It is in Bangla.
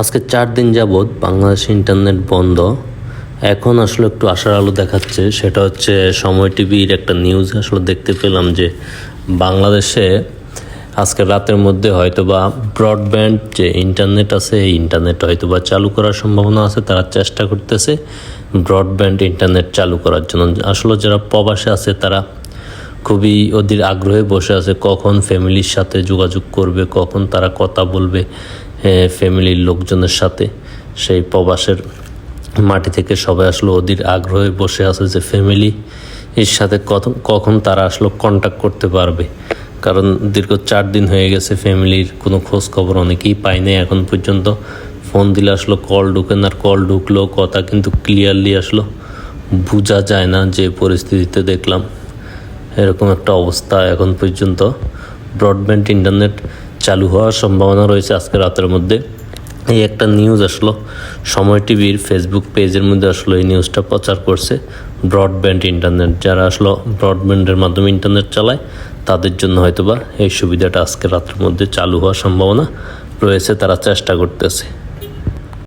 আজকে চার দিন যাবৎ বাংলাদেশ ইন্টারনেট বন্ধ। এখন আসলে একটু আশার আলো দেখাচ্ছে, সেটা হচ্ছে সময় টিভির একটা নিউজ আসলে দেখতে পেলাম যে বাংলাদেশে আজকে রাতের মধ্যে হয়তো বা ব্রডব্যান্ড যে ইন্টারনেট আছে, এই ইন্টারনেট হয়তো বা চালু করার সম্ভাবনা আছে, তারা চেষ্টা করতেছে ব্রডব্যান্ড ইন্টারনেট চালু করার জন্য। আসলে যারা প্রবাসে আছে, তারা খুবই ওদের আগ্রহে বসে আছে, কখন ফ্যামিলির সাথে যোগাযোগ করবে, কখন তারা কথা বলবে ফ্যামিলির লোকজনের সাথে। সেই প্রবাসের মাটি থেকে সবাই আসলে ওদের আগ্রহে বসে আছে যে ফ্যামিলি এর সাথে কখন কখন তারা আসলে কন্ট্যাক্ট করতে পারবে। কারণ দীর্ঘ চার দিন হয়ে গেছে ফ্যামিলির কোনো খোঁজ খবর অনেকেই পায় নাই এখন পর্যন্ত। ফোন দিলে আসলো, কল ঢুকে না কল ঢুকলো কথা কিন্তু ক্লিয়ারলি আসলো। বোঝা যায় না যে পরিস্থিতিতে দেখলাম। এরকম একটা অবস্থা এখন পর্যন্ত। ব্রডব্যান্ড ইন্টারনেট চালু হওয়ার সম্ভাবনা রয়েছে আজকে রাতের মধ্যে। এই একটা নিউজ আসলো। সময় টিভির ফেসবুক পেজের মধ্যে আসলো এই নিউজটা প্রচার করছে ব্রডব্যান্ড ইন্টারনেট যারা আসলো ব্রডব্যান্ডের মাধ্যমে ইন্টারনেট চালায়, তাদের জন্য হয়তোবা এই সুবিধাটা আজকে রাতের মধ্যে চালু হওয়ার সম্ভাবনা রয়েছে, তারা চেষ্টা করতেছে।